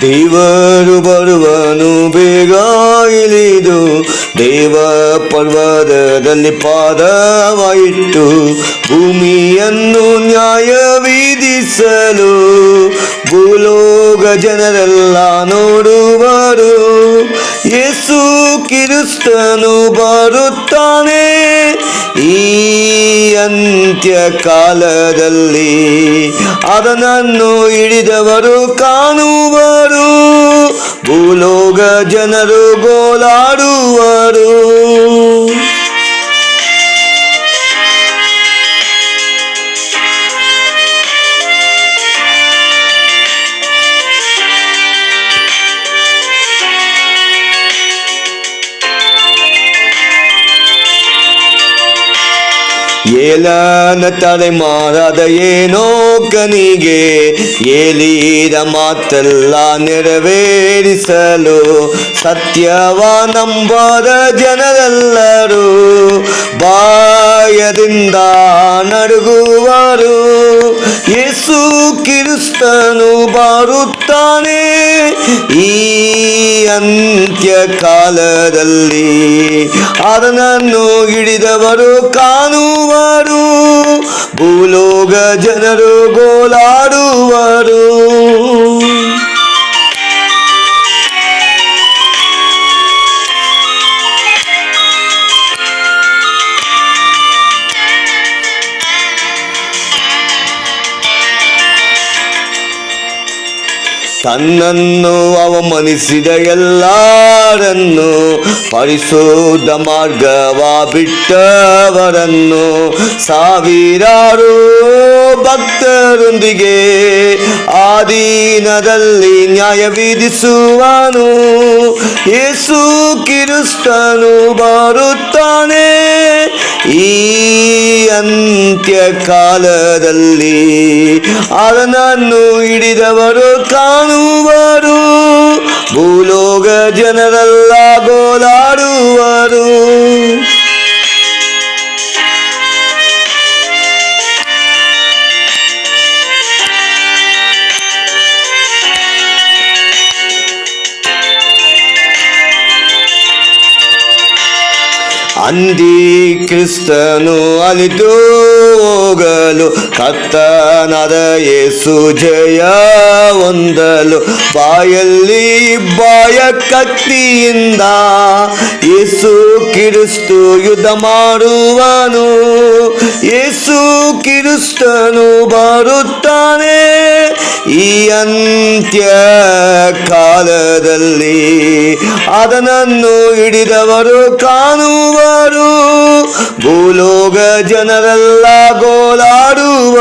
ದೇವರು ಬರುವನು ಬೇಗ ಇಳಿದು ದೇವ ಪರ್ವತದಲ್ಲಿ ಪಾದವಾಯಿಟ್ಟು ಭೂಮಿಯನ್ನು ನ್ಯಾಯ ವಿಧಿಸಲು ಭೂಲೋಕ ಜನರೆಲ್ಲ ನೋಡುವರು. ಯೇಸು ಕಿರುಸ್ತನು ಅಂತ್ಯ ಕಾಲದಲ್ಲಿ ಅದನನ್ನು ಹಿಡಿದವರು ಕಾಣುವರು. ಭೂಲೋಗ ಜನರು ಗೋಲಾಡುವರು. ಏಲನ ತಲೆಮಾರದ ಏನೋ ಕನಿಗೆ ಏಲಿದ ಮಾತೆಲ್ಲ ನೆರವೇರಿಸಲು ಸತ್ಯವ ನಂಬದ ಜನರೆಲ್ಲರೂ ಬಾಯದಿಂದ ನಡುಗುವರು. ಯೇಸು ಕ್ರಿಸ್ತನು ಬರುತ್ತಾನೆ ಈ ಅಂತ್ಯ ಕಾಲದಲ್ಲಿ. ಅದನನ್ನು ಹಿಡಿದವರು ಕಾಣುವರು ಭೂಲೋಗ ಜನರು ಗೋಲಾಡುವರು. ತನ್ನನ್ನು ಅವಮಾನಿಸಿದ ಎಲ್ಲರನ್ನು ಪರಿಶೋಧ ಮಾರ್ಗವ ಬಿಟ್ಟವರನ್ನು ಸಾವಿರಾರು ಭಕ್ತರೊಂದಿಗೆ ಆದೀನದಲ್ಲಿ ನ್ಯಾಯ ವಿಧಿಸುವನು. ಯೇಸು ಕಿರುಸ್ತನು ಬರುತ್ತಾನೆ. ಈ ಅಂತ್ಯ ಕಾಲದಲ್ಲಿ ಅದನನ್ನು ಹಿಡಿದವರು ಕಾಣುವರು ಭೂಲೋಕ ಜನರೆಲ್ಲ ಗೋಲಾಡುವರು. ಕ್ರಿಸ್ತನು ಅಲಿತು ಹೋಗಲು ಕರ್ತನಾದ ಯೇಸು ಜಯ ಹೊಂದಲು ಬಾಯಲ್ಲಿ ಬಾಯ ಕತ್ತಿಯಿಂದ ಯೇಸು ಕಿರಿಸ್ತು ಯುದ್ಧ ಮಾಡುವನು. ಯೇಸು ಕಿರಿಸ್ತನು ಬರುತ್ತಾನೆ. ಈ ಅಂತ್ಯ ಕಾಲದಲ್ಲಿ ಅದನನ್ನು ಹಿಡಿದವರು ಕಾಣುವರು. ಭೂಲೋಕ ಜನರೆಲ್ಲ ಗೋಲಾಡುವರು.